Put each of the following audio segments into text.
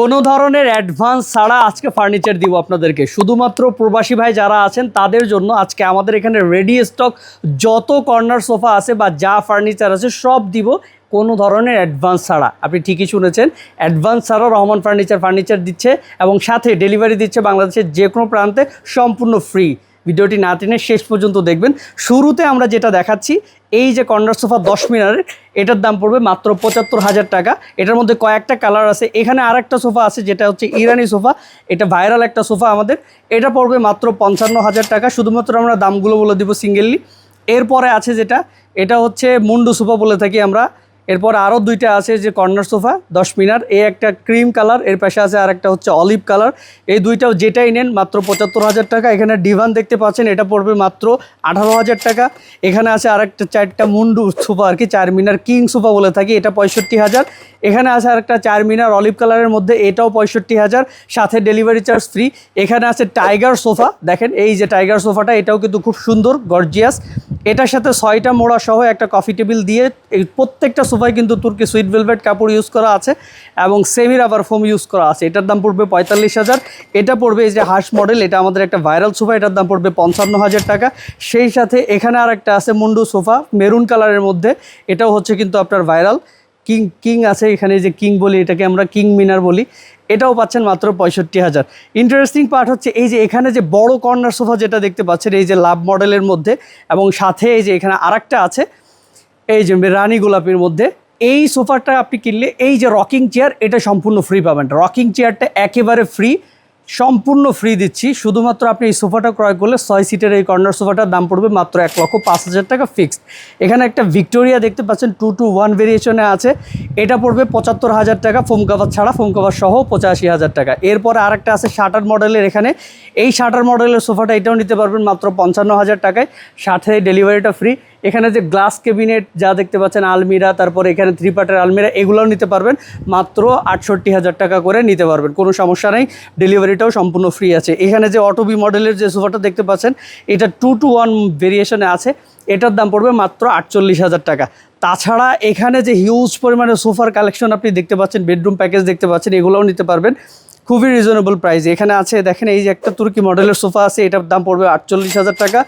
কোনো ধরনের অ্যাডভান্স ছাড়া আজকে ফার্নিচার দিব আপনাদেরকে। শুধুমাত্র প্রবাসী ভাই যারা আছেন, তাদের জন্য আজকে আমাদের এখানে রেডি স্টক যত কর্নার সোফা আছে বা যা ফার্নিচার আছে সব দিব, কোনো ধরনের অ্যাডভান্স ছাড়া। আপনি ঠিকই শুনেছেন অ্যাডভান্স ছাড়াও রহমান ফার্নিচার ফার্নিচার দিচ্ছে এবং সাথে ডেলিভারি দিচ্ছে বাংলাদেশের যে কোনো প্রান্তে, সম্পূর্ণ ফ্রি ভিডিওটি না টেনে শেষ পর্যন্ত দেখবেন। শুরুতে আমরা যেটা দেখাচ্ছি এই যে কর্নার সোফা দশ মিনারের এটার দাম পড়বে মাত্র পঁচাত্তর হাজার টাকা। এটার মধ্যে কয়েকটা কালার আছে। এখানে আর একটা সোফা আছে, যেটা হচ্ছে ইরানি সোফা। এটা ভাইরাল একটা সোফা আমাদের। এটা পড়বে মাত্র পঞ্চান্ন হাজার টাকা। শুধুমাত্র আমরা দামগুলো বলে দিব সিঙ্গেললি। এরপরে আছে যেটা, এটা হচ্ছে মুন্ডু সোফা বলে থাকি আমরা। এরপর আরও দুইটা আছে যে কর্নার সোফা, দশ মিনার। এই একটা ক্রিম কালার, এর পাশে আছে আর একটা হচ্ছে অলিভ কালার। এই দুইটাও যেটাই নেন, মাত্র পঁচাত্তর হাজার টাকা। এখানে ডিভান দেখতে পাচ্ছেন, এটা পড়বে মাত্র আঠারো হাজার টাকা। এখানে আছে আরেকটা চারটা মুন্ডু সোফা আর কি, চার মিনার কিং সোফা বলে থাকি, এটা পঁয়ষট্টি হাজার। এখানে আছে আরেকটা চার মিনার অলিভ কালারের মধ্যে, এটাও পঁয়ষট্টি হাজার। সাথে ডেলিভারি চার্জ ফ্রি। এখানে আছে টাইগার সোফা, দেখেন এই যে টাইগার সোফাটা, এটাও কিন্তু খুব সুন্দর, গর্জিয়াস। এটার সাথে ছয়টা মোড়া সহ একটা কফি টেবিল দিয়ে প্রত্যেকটা সোফায় কিন্তু তুর্কি সুইট ভেলভেট কাপড় ইউজ করা আছে এবং সেমি রাবার ফোম ইউজ করা আছে। এটার দাম পড়বে পঁয়তাল্লিশ হাজার। এটা পড়বে এই যে হাঁস মডেল এটা আমাদের একটা ভাইরাল সোফা এটার দাম পড়বে পঞ্চান্ন হাজার টাকা। সেই সাথে এখানে আর একটা আছে মুন্ডু সোফা মেরুন কালারের মধ্যে। এটাও হচ্ছে কিন্তু আপনার ভাইরাল কিং কিং আছে এখানে যে কিং বলি, এটাকে আমরা কিং মিনার বলি। এটাও পাচ্ছেন মাত্র পঁয়ষট্টি হাজার। ইন্টারেস্টিং পার্ট হচ্ছে এই যে এখানে যে বড় কর্নার সোফা যেটা দেখতে পাচ্ছেন, এই যে লাভ মডেলের মধ্যে। এবং সাথে এই যে এখানে আরেকটা আছে এই যে রানী গোলাপির মধ্যে, এই সোফাটা আপনি কিনলে এই যে রকিং চেয়ার এটা সম্পূর্ণ ফ্রি পাবেন। রকিং চেয়ারটা একেবারে ফ্রি সম্পূর্ণ ফ্রি দিচ্ছি। শুধুমাত্র আপনি এই সোফাটা ক্রয় করলে ছয় সিটের এই কর্নার সোফাটার দাম পড়বে মাত্র এক লক্ষ পাঁচ হাজার টাকা ফিক্সড এখানে একটা ভিক্টোরিয়া দেখতে পাচ্ছেন টু টু ওয়ান ভেরিয়েশনে আছে। এটা পড়বে পঁচাত্তর হাজার টাকা ফোম কাভার ছাড়া ফোম কাভার সহ পঁচাশি হাজার টাকা। এরপরে আরেকটা আছে শাটার মডেলের এখানে। এই শাটার মডেলের সোফাটা এটাও নিতে পারবেন মাত্র পঞ্চান্ন হাজার টাকায়। সাথে ডেলিভারিটা ফ্রি এখানে যে গ্লাস ক্যাবিনেট যা দেখতে পাচ্ছেন, আলমিরা, তারপরে এখানে থ্রি পার্টের আলমিরা, এগুলোও নিতে পারবেন। মাত্র আটষট্টি হাজার টাকা করে নিতে পারবেন, কোনো সমস্যা নেই। ডেলিভারিটাও সম্পূর্ণ ফ্রি আছে। এখানে যে অটোবি মডেলের যে সোফাটা দেখতে পাচ্ছেন, এটা টু টু ওয়ান ভেরিয়েশনে আছে। এটার দাম পড়বে মাত্র আটচল্লিশ হাজার টাকা। তাছাড়া এখানে যে হিউজ পরিমাণে সোফার কালেকশন আপনি দেখতে পাচ্ছেন বেডরুম প্যাকেজ দেখতে পাচ্ছেন, এগুলোও নিতে পারবেন। খুবই রিজনেবল প্রাইস এখানে আছে, দেখেন, এই যে একটা তুর্কি মডেলের সোফা আছে, এটার দাম পড়বে আটচল্লিশ হাজার টাকা।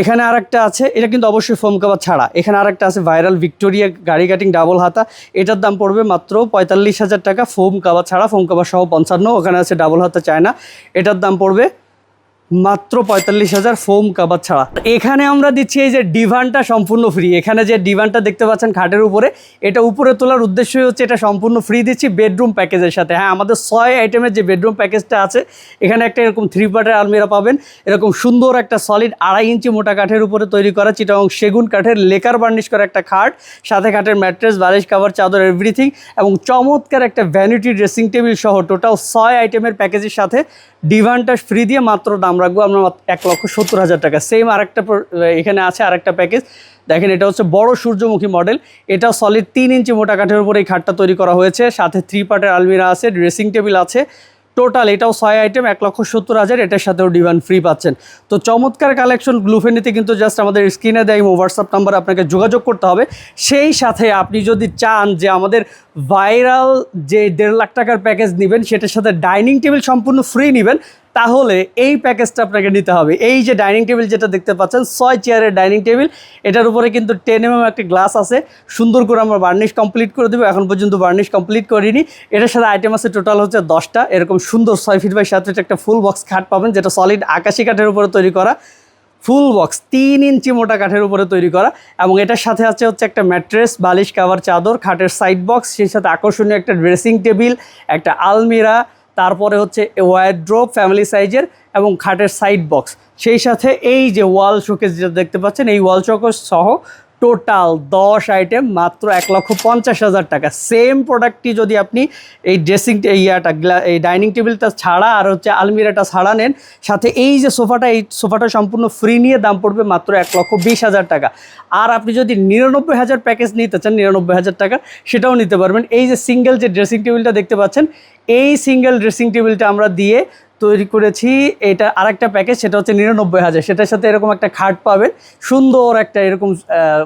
এখানে আরেকটা আছে, এটা কিন্তু অবশ্যই ফোম কাভার ছাড়া। এখানে আরেকটা আছে, ভাইরাল ভিক্টোরিয়া গাড়ি কাটিং ডাবল হাতা। এটার দাম পড়বে মাত্র পঁয়তাল্লিশ হাজার টাকা, ফোম কাভার ছাড়া, ফোম কাভার সহ পঞ্চান্ন, ওখানে আছে ডাবল হাতা চায়না। এটার দাম পড়বে মাত্র পঁয়তাল্লিশ হাজার ফোম কাবার ছাড়া। এখানে আমরা দিচ্ছি এই যে ডিভানটা সম্পূর্ণ ফ্রি এখানে যে ডিভানটা দেখতে পাচ্ছেন খাটের উপরে, এটা উপরে তোলার উদ্দেশ্যই হচ্ছে এটা সম্পূর্ণ ফ্রি দিচ্ছি বেডরুম প্যাকেজের সাথে। হ্যাঁ আমাদের ছয় আইটেমের যে বেডরুম প্যাকেজটা আছে, এখানে একটা এরকম থ্রি পার্টের আলমিরা পাবেন। এরকম সুন্দর একটা সলিড আড়াই ইঞ্চি মোটা কাঠের উপরে তৈরি করা চিটাং সেগুন কাঠের লেকার বার্নিশ করা একটা খাট, সাথে খাটের ম্যাট্রেস বালিশ কাভার চাদর এভরিথিং এবং চমৎকার একটা ভ্যানিটি ড্রেসিং টেবিল সহ টোটাল ছয় আইটেমের প্যাকেজের সাথে ডিভানটা ফ্রি দিয়ে মাত্র দাম রাখব, আমরা এক লক্ষ সত্তর হাজার টাকা। সেম আরেকটা এখানে আছে আরেকটা প্যাকেজ দেখেন, এটা হচ্ছে বড় সূর্যমুখী মডেল এটা সলিড তিন ইঞ্চি মোটা কাঠের উপরে এই খাটটা তৈরি করা হয়েছে। সাথে থ্রি পার্টের আলমিরা আছে ড্রেসিং টেবিল আছে। টোটাল এটাও ছয় আইটেম এক লক্ষ সত্তর হাজার। এটার সাথেও ডিভান ফ্রি পাচ্ছেন। তো চমৎকার কালেকশন গ্লুফেনিতে কিন্তু জাস্ট আমাদের স্ক্রিনে দেয় হোয়াটসঅ্যাপ নাম্বারে আপনাকে যোগাযোগ করতে হবে। সেই সাথে আপনি যদি চান যে আমাদের ভাইরাল যে দেড় লাখ টাকার প্যাকেজ নেবেন, সেটার সাথে ডাইনিং টেবিল সম্পূর্ণ ফ্রি নেবেন তাহলে এই প্যাকেজটা আপনাকে নিতে হবে। এই যে ডাইনিং টেবিল যেটা দেখতে পাচ্ছেন, ছয় চেয়ারের ডাইনিং টেবিল, এটার উপরে কিন্তু টেন এম একটা গ্লাস আছে। সুন্দর করে আমরা বার্নিশ কমপ্লিট করে দেবো। এখন পর্যন্ত বার্নিশ কমপ্লিট করিনি। এটার সাথে আইটেম আছে টোটাল হচ্ছে দশটা। এরকম সুন্দর ছয় ফিট বাই সাত ফিট একটা ফুল বক্স খাট পাবেন, যেটা সলিড আকাশি কাঠের উপরে তৈরি করা। ফুল বক্স তিন ইঞ্চি মোটা কাঠের উপরে তৈরি করা। এবং এটার সাথে আছে হচ্ছে একটা ম্যাট্রেস বালিশ কাভার চাদর, খাটের সাইড বক্স সেই সাথে আকর্ষণীয় একটা ড্রেসিং টেবিল একটা আলমিরা তারপরে হচ্ছে ওয়ারড্রোপ ফ্যামিলি সাইজের এবং খাটের সাইড বক্স সেই সাথে এই যে ওয়াল শোকেস যেটা দেখতে পাচ্ছেন, এই ওয়াল শোকেস সহ টোটাল দশ আইটেম মাত্র এক লক্ষ পঞ্চাশ হাজার টাকা। সেম প্রোডাক্টটি যদি আপনি এই ড্রেসিং ইয়াটা এই ডাইনিং টেবিলটা ছাড়া আর হচ্ছে আলমিরাটা ছাড়া নেন, সাথে এই যে সোফাটা, এই সোফাটা সম্পূর্ণ ফ্রি নিয়ে দাম পড়বে মাত্র এক লক্ষ বিশ হাজার টাকা। আর আপনি যদি নিরানব্বই হাজার প্যাকেজ নিতে চান, নিরানব্বই হাজার টাকা, সেটাও নিতে পারবেন। এই যে সিঙ্গেল যে ড্রেসিং টেবিলটা দেখতে পাচ্ছেন, এই সিঙ্গেল ড্রেসিং টেবিলটা আমরা দিয়ে তৈরি করেছি। এটা আরেকটা প্যাকেজ সেটা হচ্ছে নিরানব্বই হাজার। সেটার সাথে এরকম একটা খাট পাবেন, সুন্দর একটা এরকম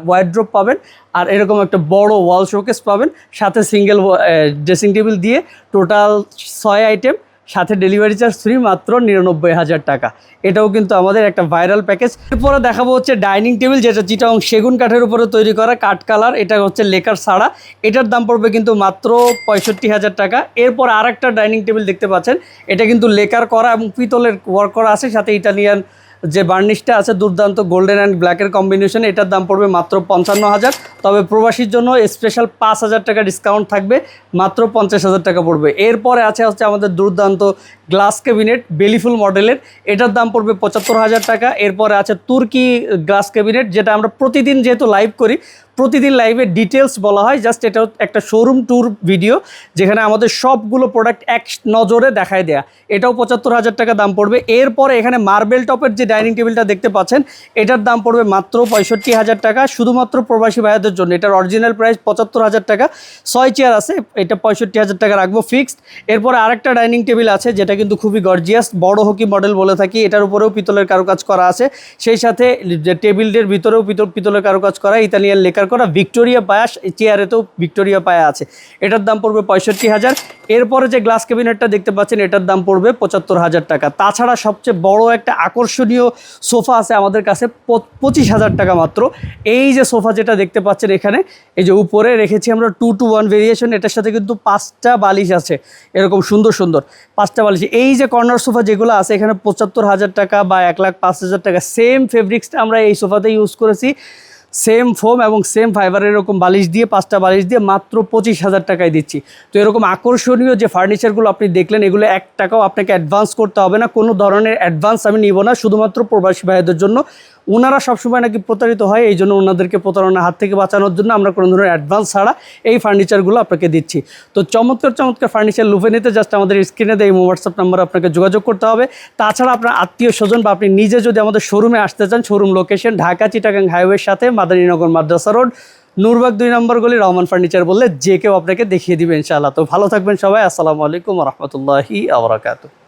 ওয়াইড্রপ পাবেন, আর এরকম একটা বড় ওয়াল শোকেস পাবেন। সাথে সিঙ্গেল ড্রেসিং টেবিল দিয়ে টোটাল ছয় আইটেম সাথে ডেলিভারি চার্জ ফ্রি মাত্র নিরানব্বই হাজার টাকা। এটাও কিন্তু আমাদের একটা ভাইরাল প্যাকেজ এরপরে দেখাবো হচ্ছে ডাইনিং টেবিল যেটা চিটাং সেগুন কাঠের উপরে তৈরি করা কাঠ কালার, এটা হচ্ছে লেকার সাড়া। এটার দাম পড়বে কিন্তু মাত্র পঁয়ষট্টি হাজার টাকা। এরপর আর একটা ডাইনিং টেবিল দেখতে পাচ্ছেন, এটা কিন্তু লেকার করা এবং পিতলের ওয়ার্ক করা আছে, সাথে ইটালিয়ান যে বার্নিশটা আছে দুর্দান্ত গোল্ডেন অ্যান্ড ব্ল্যাকের কম্বিনেশন, এটার দাম পড়বে মাত্র পঞ্চান্ন হাজার। তবে প্রবাসীর জন্য স্পেশাল পাঁচ হাজার টাকা ডিসকাউন্ট থাকবে, মাত্র পঞ্চাশ হাজার টাকা পড়বে। এরপরে আছে হচ্ছে আমাদের দুর্দান্ত গ্লাস ক্যাবিনেট বেলিফুল মডেলের। এটার দাম পড়বে পঁচাত্তর হাজার টাকা। এরপরে আছে তুর্কি গ্লাস ক্যাবিনেট, যেটা আমরা প্রতিদিন যেহেতু লাইভ করি প্রতিদিন লাইভে ডিটেলস বলা হয়। জাস্ট এটা একটা শোরুম ট্যুর ভিডিও যেখানে আমাদের সবগুলো প্রোডাক্ট এক নজরে দেখায় দেয়া। এটাও পঁচাত্তর হাজার টাকা দাম পড়বে। এরপরে এখানে মার্বেল টপের যে ডাইনিং টেবিলটা দেখতে পাচ্ছেন, এটার দাম পড়বে মাত্র পঁয়ষট্টি হাজার টাকা। শুধুমাত্র প্রবাসী ভাইয়াদের জন্য। এটার অরিজিনাল প্রাইস পঁচাত্তর হাজার টাকা। ছয় চেয়ার আছে, এটা পঁয়ষট্টি হাজার টাকা রাখব ফিক্সড এরপরে আরেকটা ডাইনিং টেবিল আছে, যেটা কিন্তু খুবই গর্জিয়াস বড় হকি মডেল বলে থাকি। এটার উপরেও পিতলের কারুকাজ করা আছে। সেই সাথে টেবিলের ভিতরেও পিতল পিতলের কারুকাজ করা, ইতালিয়ান লেকার করা। ভিক্টোরিয়া পায়া চেয়ারেতেও ভিক্টোরিয়া পায়া আছে। এটার দাম পড়বে পঁয়ষট্টি হাজার। এরপরে যে গ্লাস ক্যাবিনেটটা দেখতে পাচ্ছেন, এটার দাম পড়বে পঁচাত্তর হাজার টাকা। তাছাড়া সবচেয়ে বড় একটা আকর্ষণীয় সোফা আছে আমাদের কাছে পঁচিশ হাজার টাকা মাত্র। এই যে সোফা যেটা দেখতে পাচ্ছেন এখানে, এই যে উপরে রেখেছি আমরা টু টু ওয়ান ভেরিয়েশন এটার সাথে কিন্তু পাঁচটা বালিশ আছে। এরকম সুন্দর সুন্দর পাঁচটা বালিশ। এই যে কর্নার সোফা যেগুলো আছে, এখানে পঁচাত্তর হাজার টাকা বা এক লাখ পাঁচ হাজার টাকা সেম ফেব্রিক্সটা আমরা এই সোফাতে ইউজ করেছি। সেম ফোম এবং সেম ফাইবারের এরকম বালিশ দিয়ে, পাঁচটা বালিশ দিয়ে মাত্র পঁচিশ হাজার টাকায় দিচ্ছি। তো এরকম আকর্ষণীয় যে ফার্নিচারগুলো আপনি দেখলেন, এগুলো এক টাকাও আপনাকে অ্যাডভান্স করতে হবে না। কোনো ধরনের অ্যাডভান্স আমি নিব না, শুধুমাত্র প্রবাসী ভাইদের জন্য। ওনারা সবসময় নাকি প্রতারিত হয়, এই জন্য ওনাদেরকে প্রতারণার হাত থেকে বাঁচানোর জন্য আমরা কোনো ধরনের অ্যাডভান্স ছাড়া এই ফার্নিচারগুলো আপনাকে দিচ্ছি। তো চমৎকার চমৎকার ফার্নিচার লুফে নিতে জাস্ট আমাদের স্ক্রিনে দেয়, এই হোয়াটসঅ্যাপ নাম্বার আপনাকে যোগাযোগ করতে হবে। তাছাড়া আপনার আত্মীয় স্বজন বা আপনি নিজে যদি আমাদের শোরুমে আসতে চান শোরুম লোকেশন ঢাকা, চিটাগাং হাইওয়ের সাথে মাদারীনগর মাদ্রাসা রোড নূরবাগ দুই নম্বর গলি, রহমান ফার্নিচার বললে যে কেউ আপনাকে দেখিয়ে দিবে ইনশাআল্লাহ। তো ভালো থাকবেন সবাই, আসসালামু আলাইকুম রহমতুল্লাহি আবরাকাতু